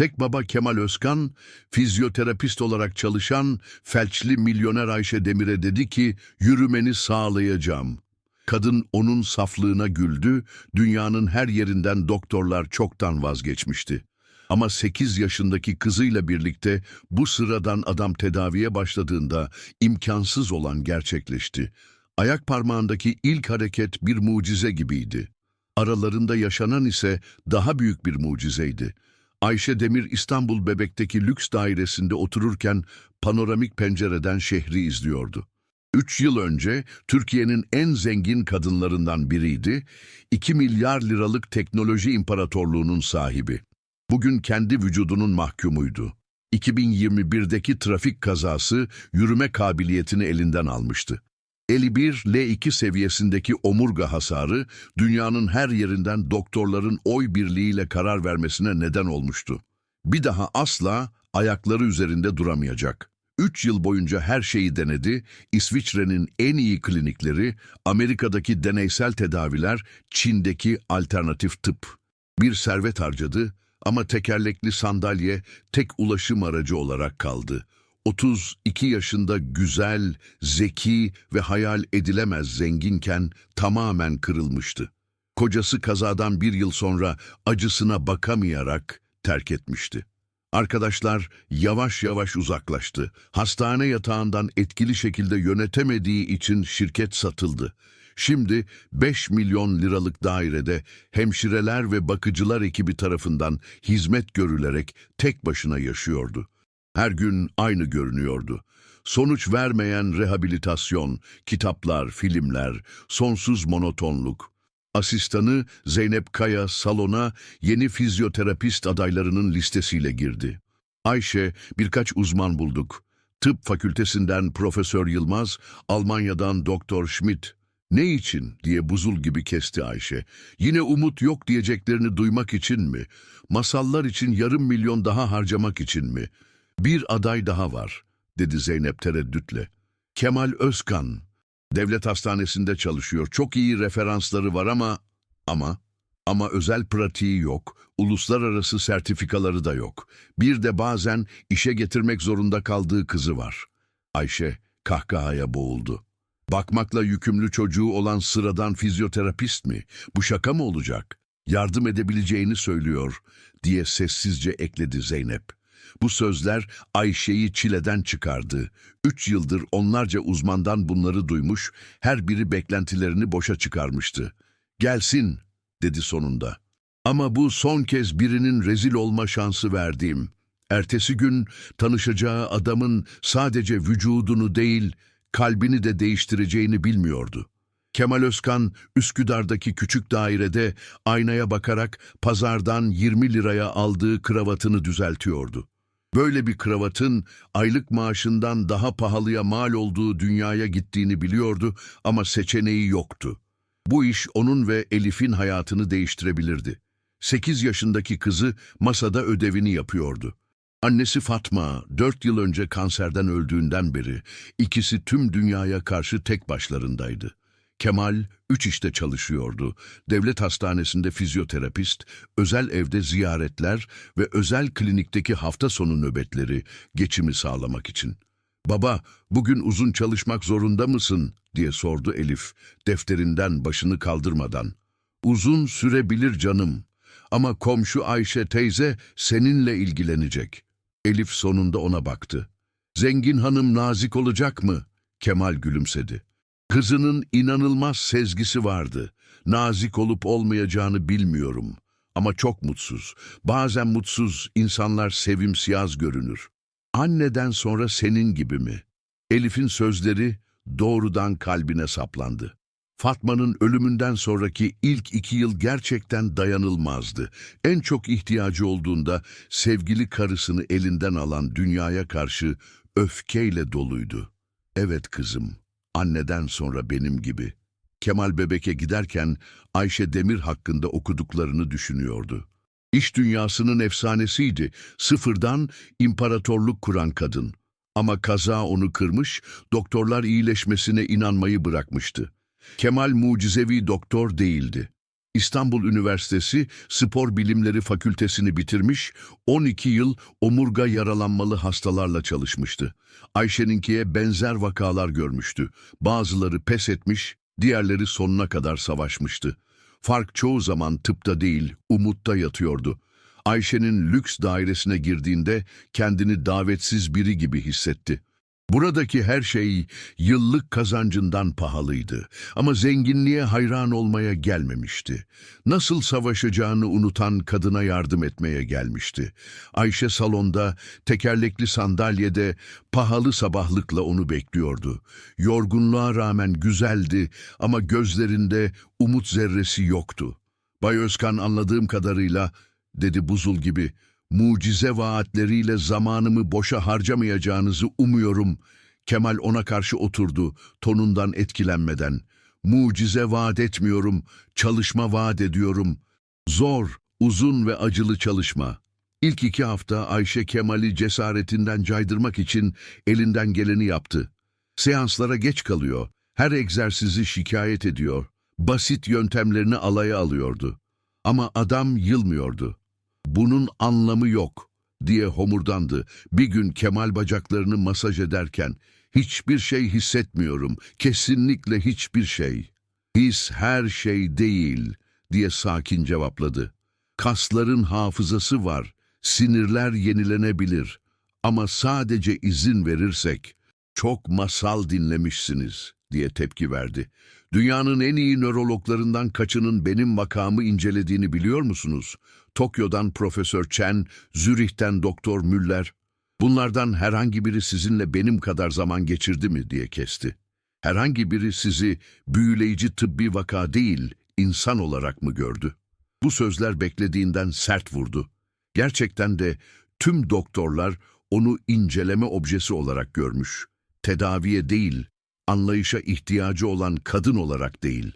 Tek baba Kemal Özkan, fizyoterapist olarak çalışan felçli milyoner Ayşe Demir'e dedi ki, yürümeni sağlayacağım. Kadın onun saflığına güldü, dünyanın her yerinden doktorlar çoktan vazgeçmişti. Ama 8 yaşındaki kızıyla birlikte bu sıradan adam tedaviye başladığında imkansız olan gerçekleşti. Ayak parmağındaki ilk hareket bir mucize gibiydi. Aralarında yaşanan ise daha büyük bir mucizeydi. Ayşe Demir İstanbul Bebek'teki lüks dairesinde otururken panoramik pencereden şehri izliyordu. Üç yıl önce Türkiye'nin en zengin kadınlarından biriydi, 2 milyar liralık teknoloji imparatorluğunun sahibi. Bugün kendi vücudunun mahkumuydu. 2021'deki trafik kazası yürüme kabiliyetini elinden almıştı. 51 L2 seviyesindeki omurga hasarı dünyanın her yerinden doktorların oy birliğiyle karar vermesine neden olmuştu. Bir daha asla ayakları üzerinde duramayacak. 3 yıl boyunca her şeyi denedi, İsviçre'nin en iyi klinikleri, Amerika'daki deneysel tedaviler, Çin'deki alternatif tıp. Bir servet harcadı ama tekerlekli sandalye tek ulaşım aracı olarak kaldı. 32 yaşında güzel, zeki ve hayal edilemez zenginken tamamen kırılmıştı. Kocası kazadan bir yıl sonra acısına bakamayarak terk etmişti. Arkadaşlar yavaş yavaş uzaklaştı. Hastane yatağından etkili şekilde yönetemediği için şirket satıldı. Şimdi 5 milyon liralık dairede hemşireler ve bakıcılar ekibi tarafından hizmet görülerek tek başına yaşıyordu. Her gün aynı görünüyordu. Sonuç vermeyen rehabilitasyon, kitaplar, filmler, sonsuz monotonluk. Asistanı Zeynep Kaya salona yeni fizyoterapist adaylarının listesiyle girdi. Ayşe birkaç uzman bulduk. Tıp fakültesinden Profesör Yılmaz, Almanya'dan Doktor Schmidt. Ne için diye buzul gibi kesti Ayşe. Yine umut yok diyeceklerini duymak için mi? Masallar için yarım milyon daha harcamak için mi? Bir aday daha var, dedi Zeynep tereddütle. Kemal Özkan. Devlet hastanesinde çalışıyor. Çok iyi referansları var ama... Ama... Ama özel pratiği yok, uluslararası sertifikaları da yok. Bir de bazen işe getirmek zorunda kaldığı kızı var. Ayşe kahkahaya boğuldu. Bakmakla yükümlü çocuğu olan sıradan fizyoterapist mi? Bu şaka mı olacak? Yardım edebileceğini söylüyor, diye sessizce ekledi Zeynep. Bu sözler Ayşe'yi çileden çıkardı. Üç yıldır onlarca uzmandan bunları duymuş, her biri beklentilerini boşa çıkarmıştı. Gelsin, dedi sonunda. Ama bu son kez birinin rezil olma şansı verdiğim. Ertesi gün tanışacağı adamın sadece vücudunu değil, kalbini de değiştireceğini bilmiyordu. Kemal Özkan, Üsküdar'daki küçük dairede aynaya bakarak pazardan 20 liraya aldığı kravatını düzeltiyordu. Böyle bir kravatın aylık maaşından daha pahalıya mal olduğu dünyaya gittiğini biliyordu ama seçeneği yoktu. Bu iş onun ve Elif'in hayatını değiştirebilirdi. 8 yaşındaki kızı masada ödevini yapıyordu. Annesi Fatma, 4 yıl önce kanserden öldüğünden beri ikisi tüm dünyaya karşı tek başlarındaydı. Kemal, üç işte çalışıyordu. Devlet hastanesinde fizyoterapist, özel evde ziyaretler ve özel klinikteki hafta sonu nöbetleri geçimi sağlamak için. Baba, bugün uzun çalışmak zorunda mısın? diye sordu Elif, defterinden başını kaldırmadan. Uzun sürebilir canım. Ama komşu Ayşe teyze seninle ilgilenecek. Elif sonunda ona baktı. Zengin hanım nazik olacak mı? Kemal gülümsedi. Kızının inanılmaz sezgisi vardı. Nazik olup olmayacağını bilmiyorum. Ama çok mutsuz. Bazen mutsuz insanlar sevimsiyaz görünür. Anneden sonra senin gibi mi? Elif'in sözleri doğrudan kalbine saplandı. Fatma'nın ölümünden sonraki ilk iki yıl gerçekten dayanılmazdı. En çok ihtiyacı olduğunda sevgili karısını elinden alan dünyaya karşı öfkeyle doluydu. Evet kızım, anneden sonra benim gibi. Kemal Bebek'e giderken Ayşe Demir hakkında okuduklarını düşünüyordu. İş dünyasının efsanesiydi. Sıfırdan imparatorluk kuran kadın. Ama kaza onu kırmış, doktorlar iyileşmesine inanmayı bırakmıştı. Kemal mucizevi doktor değildi. İstanbul Üniversitesi Spor Bilimleri Fakültesini bitirmiş, 12 yıl omurga yaralanmalı hastalarla çalışmıştı. Ayşe'ninkiye benzer vakalar görmüştü. Bazıları pes etmiş, diğerleri sonuna kadar savaşmıştı. Fark çoğu zaman tıpta değil, umutta yatıyordu. Ayşe'nin lüks dairesine girdiğinde kendini davetsiz biri gibi hissetti. Buradaki her şey yıllık kazancından pahalıydı ama zenginliğe hayran olmaya gelmemişti. Nasıl savaşacağını unutan kadına yardım etmeye gelmişti. Ayşe salonda, tekerlekli sandalyede pahalı sabahlıkla onu bekliyordu. Yorgunluğa rağmen güzeldi ama gözlerinde umut zerresi yoktu. Bay Özkan anladığım kadarıyla, dedi buzul gibi, mucize vaatleriyle zamanımı boşa harcamayacağınızı umuyorum. Kemal ona karşı oturdu, tonundan etkilenmeden. Mucize vaat etmiyorum, çalışma vaat ediyorum. Zor, uzun ve acılı çalışma. İlk iki hafta Ayşe Kemal'i cesaretinden caydırmak için elinden geleni yaptı. Seanslara geç kalıyor, her egzersizi şikayet ediyor, basit yöntemlerini alaya alıyordu. Ama adam yılmıyordu. Bunun anlamı yok diye homurdandı. Bir gün Kemal bacaklarını masaj ederken hiçbir şey hissetmiyorum, kesinlikle hiçbir şey. His her şey değil diye sakin cevapladı. Kasların hafızası var, sinirler yenilenebilir ama sadece izin verirsek çok masal dinlemişsiniz diye tepki verdi. Dünyanın en iyi nörologlarından kaçının benim makamı incelediğini biliyor musunuz? Tokyo'dan Profesör Chen, Zürih'ten Doktor Müller. Bunlardan herhangi biri sizinle benim kadar zaman geçirdi mi diye kesti. Herhangi biri sizi büyüleyici tıbbi vaka değil, insan olarak mı gördü? Bu sözler beklediğinden sert vurdu. Gerçekten de tüm doktorlar onu inceleme objesi olarak görmüş. Tedaviye değil, anlayışa ihtiyacı olan kadın olarak değil.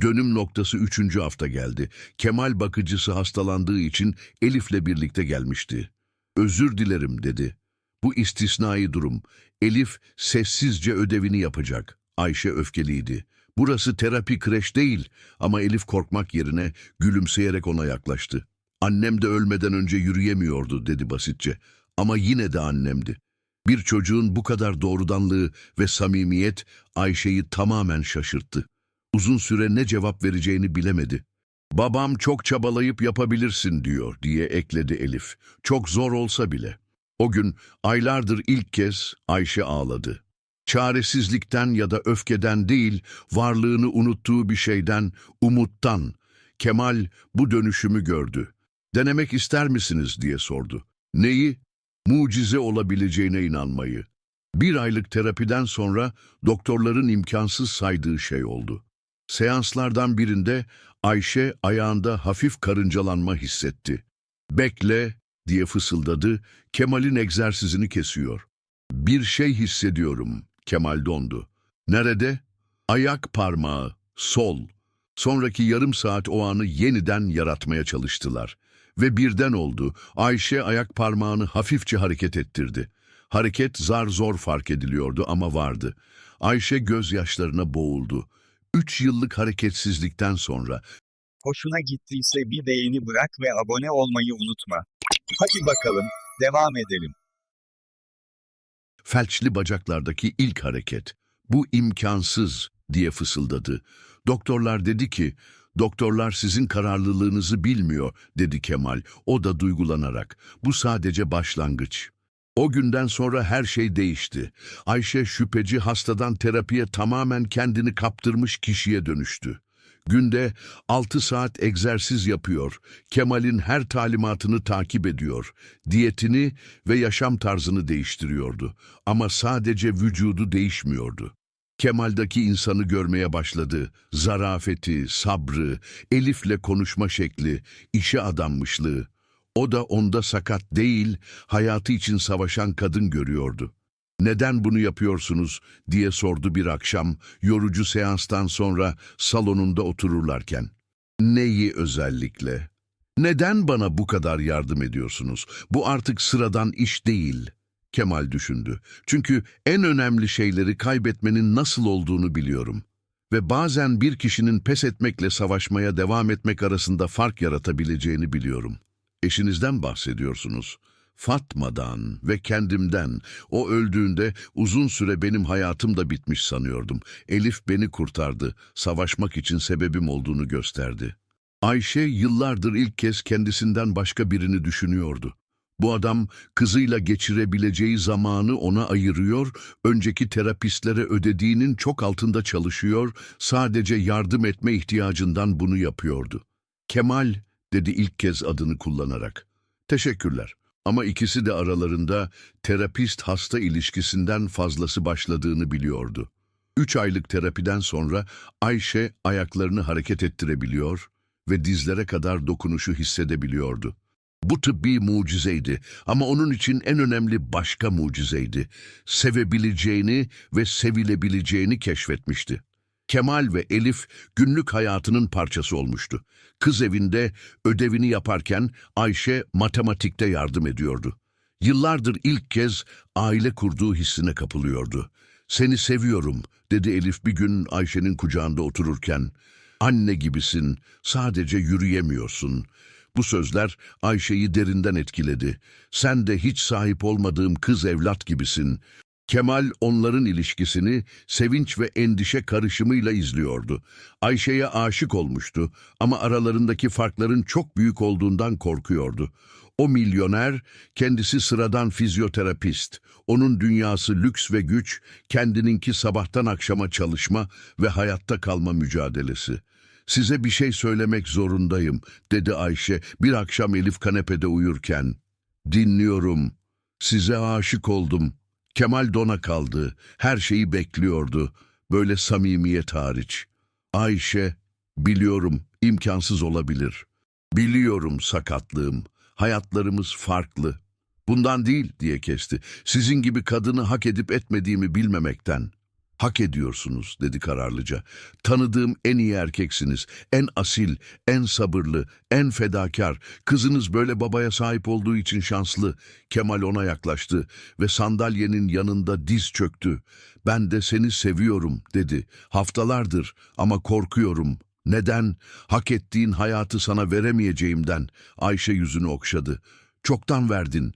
Dönüm noktası üçüncü hafta geldi. Kemal bakıcısı hastalandığı için Elif'le birlikte gelmişti. Özür dilerim dedi. Bu istisnai durum. Elif sessizce ödevini yapacak. Ayşe öfkeliydi. Burası terapi kreş değil ama Elif korkmak yerine gülümseyerek ona yaklaştı. Annem de ölmeden önce yürüyemiyordu dedi basitçe. Ama yine de annemdi. Bir çocuğun bu kadar doğrudanlığı ve samimiyet Ayşe'yi tamamen şaşırttı. Uzun süre ne cevap vereceğini bilemedi. Babam çok çabalayıp yapabilirsin diyor diye ekledi Elif. Çok zor olsa bile. O gün aylardır ilk kez Ayşe ağladı. Çaresizlikten ya da öfkeden değil, varlığını unuttuğu bir şeyden, umuttan. Kemal bu dönüşümü gördü. Denemek ister misiniz diye sordu. Neyi? Mucize olabileceğine inanmayı. Bir aylık terapiden sonra doktorların imkansız saydığı şey oldu. Seanslardan birinde Ayşe ayağında hafif karıncalanma hissetti. Bekle diye fısıldadı, Kemal'in egzersizini kesiyor. Bir şey hissediyorum, Kemal dondu. Nerede? Ayak parmağı, sol. Sonraki yarım saat o anı yeniden yaratmaya çalıştılar. Ve birden oldu, Ayşe ayak parmağını hafifçe hareket ettirdi. Hareket zar zor fark ediliyordu ama vardı. Ayşe gözyaşlarına boğuldu. Üç yıllık hareketsizlikten sonra Hoşuna gittiyse bir beğeni bırak ve abone olmayı unutma. Hadi bakalım, devam edelim. felçli bacaklardaki ilk hareket. Bu imkansız diye fısıldadı. Doktorlar dedi ki, doktorlar sizin kararlılığınızı bilmiyor dedi Kemal. O da duygulanarak. Bu sadece başlangıç. O günden sonra her şey değişti. Ayşe şüpheci hastadan terapiye tamamen kendini kaptırmış kişiye dönüştü. Günde 6 saat egzersiz yapıyor, Kemal'in her talimatını takip ediyor, diyetini ve yaşam tarzını değiştiriyordu. Ama sadece vücudu değişmiyordu. Kemal'daki insanı görmeye başladı. Zarafeti, sabrı, Elif'le konuşma şekli, işe adanmışlığı. O da onda sakat değil, hayatı için savaşan kadın görüyordu. Neden bunu yapıyorsunuz diye sordu bir akşam yorucu seanstan sonra salonunda otururlarken. Neyi özellikle? Neden bana bu kadar yardım ediyorsunuz? Bu artık sıradan iş değil. Kemal düşündü. Çünkü en önemli şeyleri kaybetmenin nasıl olduğunu biliyorum. ve bazen bir kişinin pes etmekle savaşmaya devam etmek arasında fark yaratabileceğini biliyorum. Eşinizden bahsediyorsunuz. Fatma'dan ve kendimden. O öldüğünde uzun süre benim hayatım da bitmiş sanıyordum. Elif beni kurtardı. Savaşmak için sebebim olduğunu gösterdi. Ayşe yıllardır ilk kez kendisinden başka birini düşünüyordu. Bu adam kızıyla geçirebileceği zamanı ona ayırıyor, önceki terapistlere ödediğinin çok altında çalışıyor, sadece yardım etme ihtiyacından bunu yapıyordu. Kemal dedi ilk kez adını kullanarak. Teşekkürler. Ama ikisi de aralarında terapist hasta ilişkisinden fazlası başladığını biliyordu. Üç aylık terapiden sonra Ayşe ayaklarını hareket ettirebiliyor ve dizlere kadar dokunuşu hissedebiliyordu. Bu tıbbi mucizeydi ama onun için en önemli başka mucizeydi. Sevebileceğini ve sevilebileceğini keşfetmişti. Kemal ve Elif günlük hayatının parçası olmuştu. Kız evinde ödevini yaparken Ayşe matematikte yardım ediyordu. Yıllardır ilk kez aile kurduğu hissine kapılıyordu. Seni seviyorum dedi Elif bir gün Ayşe'nin kucağında otururken. Anne gibisin, sadece yürüyemiyorsun. Bu sözler Ayşe'yi derinden etkiledi. Sen de hiç sahip olmadığım kız evlat gibisin. Kemal onların ilişkisini sevinç ve endişe karışımıyla izliyordu. Ayşe'ye aşık olmuştu ama aralarındaki farkların çok büyük olduğundan korkuyordu. O milyoner, kendisi sıradan fizyoterapist. Onun dünyası lüks ve güç, kendininki sabahtan akşama çalışma ve hayatta kalma mücadelesi. Size bir şey söylemek zorundayım, dedi Ayşe bir akşam Elif kanepede uyurken. Dinliyorum. Size aşık oldum. Kemal dona kaldı. Her şeyi bekliyordu. Böyle samimiyet hariç. Ayşe, biliyorum imkansız olabilir. Biliyorum sakatlığım. Hayatlarımız farklı. Bundan değil diye kesti. Sizin gibi kadını hak edip etmediğimi bilmemekten. Hak ediyorsunuz dedi kararlıca. Tanıdığım en iyi erkeksiniz. En asil, en sabırlı, en fedakar. Kızınız böyle babaya sahip olduğu için şanslı. Kemal ona yaklaştı ve sandalyenin yanında diz çöktü. Ben de seni seviyorum dedi. Haftalardır ama korkuyorum. Neden? Hak ettiğin hayatı sana veremeyeceğimden. Ayşe yüzünü okşadı. Çoktan verdin.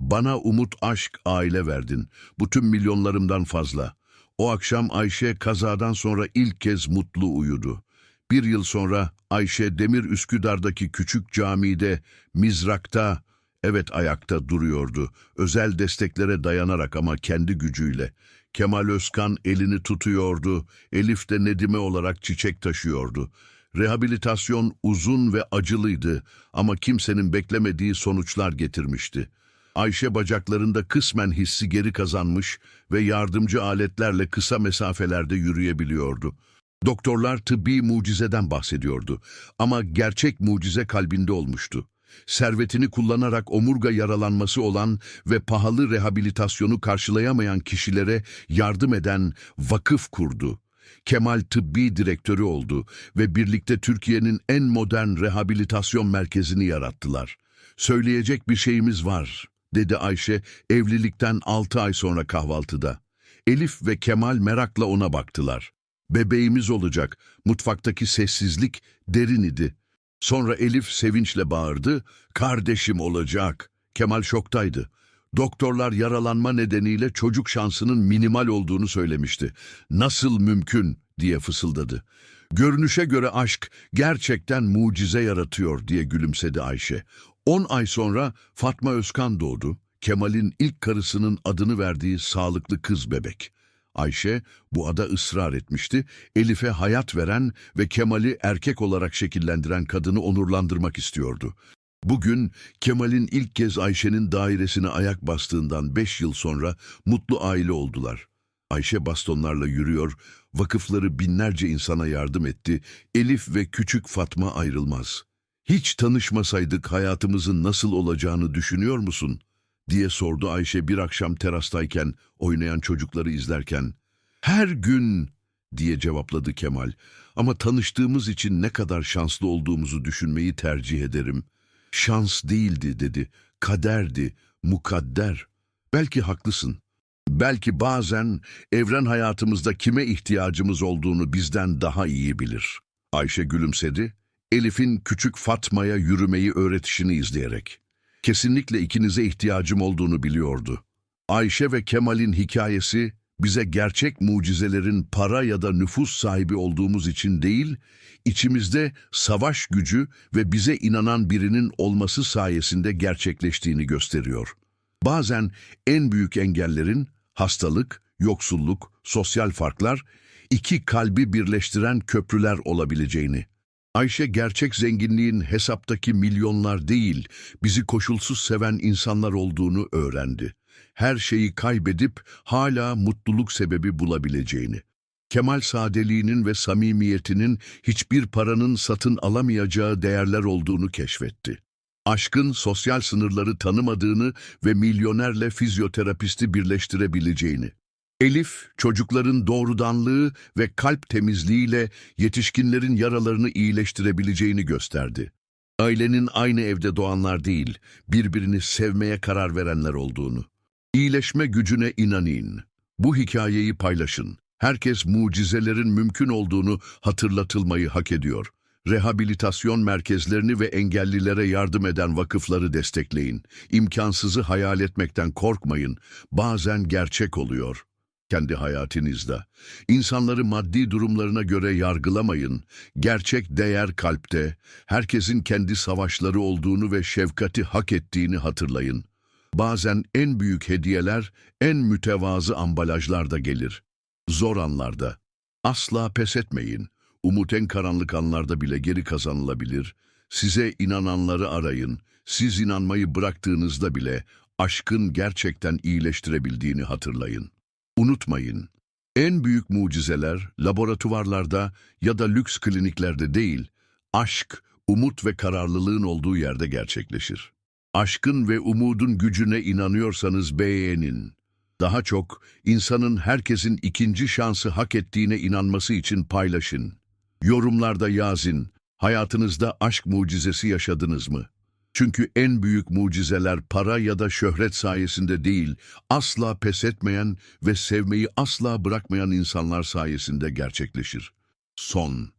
Bana umut, aşk, aile verdin. Bu tüm milyonlarımdan fazla. O akşam Ayşe kazadan sonra ilk kez mutlu uyudu. Bir yıl sonra Ayşe Demir Üsküdar'daki küçük camide, mizrakta, evet ayakta duruyordu. Özel desteklere dayanarak ama kendi gücüyle. Kemal Özkan elini tutuyordu, Elif de Nedime olarak çiçek taşıyordu. Rehabilitasyon uzun ve acılıydı ama kimsenin beklemediği sonuçlar getirmişti. Ayşe bacaklarında kısmen hissi geri kazanmış ve yardımcı aletlerle kısa mesafelerde yürüyebiliyordu. Doktorlar tıbbi mucizeden bahsediyordu ama gerçek mucize kalbinde olmuştu. Servetini kullanarak omurga yaralanması olan ve pahalı rehabilitasyonu karşılayamayan kişilere yardım eden vakıf kurdu. Kemal tıbbi direktörü oldu ve birlikte Türkiye'nin en modern rehabilitasyon merkezini yarattılar. Söyleyecek bir şeyimiz var, dedi Ayşe evlilikten altı ay sonra kahvaltıda. Elif ve Kemal merakla ona baktılar. Bebeğimiz olacak. Mutfaktaki sessizlik derin idi. Sonra Elif sevinçle bağırdı. Kardeşim olacak. Kemal şoktaydı. Doktorlar yaralanma nedeniyle çocuk şansının minimal olduğunu söylemişti. Nasıl mümkün diye fısıldadı. Görünüşe göre aşk gerçekten mucize yaratıyor diye gülümsedi Ayşe. 10 ay sonra Fatma Özkan doğdu. Kemal'in ilk karısının adını verdiği sağlıklı kız bebek. Ayşe bu ada ısrar etmişti. Elif'e hayat veren ve Kemal'i erkek olarak şekillendiren kadını onurlandırmak istiyordu. Bugün Kemal'in ilk kez Ayşe'nin dairesine ayak bastığından beş yıl sonra mutlu aile oldular. Ayşe bastonlarla yürüyor, vakıfları binlerce insana yardım etti. Elif ve küçük Fatma ayrılmaz. Hiç tanışmasaydık hayatımızın nasıl olacağını düşünüyor musun? diye sordu Ayşe bir akşam terastayken oynayan çocukları izlerken. Her gün diye cevapladı Kemal. Ama tanıştığımız için ne kadar şanslı olduğumuzu düşünmeyi tercih ederim. Şans değildi dedi. Kaderdi, mukadder. Belki haklısın. Belki bazen evren hayatımızda kime ihtiyacımız olduğunu bizden daha iyi bilir. Ayşe gülümsedi, Elif'in küçük Fatma'ya yürümeyi öğretişini izleyerek. Kesinlikle ikinize ihtiyacım olduğunu biliyordu. Ayşe ve Kemal'in hikayesi bize gerçek mucizelerin para ya da nüfus sahibi olduğumuz için değil, içimizde savaş gücü ve bize inanan birinin olması sayesinde gerçekleştiğini gösteriyor. Bazen en büyük engellerin hastalık, yoksulluk, sosyal farklar, iki kalbi birleştiren köprüler olabileceğini. Ayşe gerçek zenginliğin hesaptaki milyonlar değil, bizi koşulsuz seven insanlar olduğunu öğrendi. Her şeyi kaybedip hala mutluluk sebebi bulabileceğini. Kemal sadeliğinin ve samimiyetinin hiçbir paranın satın alamayacağı değerler olduğunu keşfetti. Aşkın sosyal sınırları tanımadığını ve milyonerle fizyoterapisti birleştirebileceğini. Elif, çocukların doğrudanlığı ve kalp temizliğiyle yetişkinlerin yaralarını iyileştirebileceğini gösterdi. Ailenin aynı evde doğanlar değil, birbirini sevmeye karar verenler olduğunu. İyileşme gücüne inanın. Bu hikayeyi paylaşın. Herkes mucizelerin mümkün olduğunu hatırlatılmayı hak ediyor. Rehabilitasyon merkezlerini ve engellilere yardım eden vakıfları destekleyin. İmkansızı hayal etmekten korkmayın. Bazen gerçek oluyor. Kendi hayatınızda. İnsanları maddi durumlarına göre yargılamayın. Gerçek değer kalpte. Herkesin kendi savaşları olduğunu ve şefkati hak ettiğini hatırlayın. Bazen en büyük hediyeler en mütevazı ambalajlarda gelir. Zor anlarda. Asla pes etmeyin. Umut en karanlık anlarda bile geri kazanılabilir. Size inananları arayın. Siz inanmayı bıraktığınızda bile aşkın gerçekten iyileştirebildiğini hatırlayın. Unutmayın, en büyük mucizeler laboratuvarlarda ya da lüks kliniklerde değil, aşk, umut ve kararlılığın olduğu yerde gerçekleşir. Aşkın ve umudun gücüne inanıyorsanız beğenin. Daha çok insanın herkesin ikinci şansı hak ettiğine inanması için paylaşın. Yorumlarda yazın, hayatınızda aşk mucizesi yaşadınız mı? Çünkü en büyük mucizeler para ya da şöhret sayesinde değil, asla pes etmeyen ve sevmeyi asla bırakmayan insanlar sayesinde gerçekleşir. Son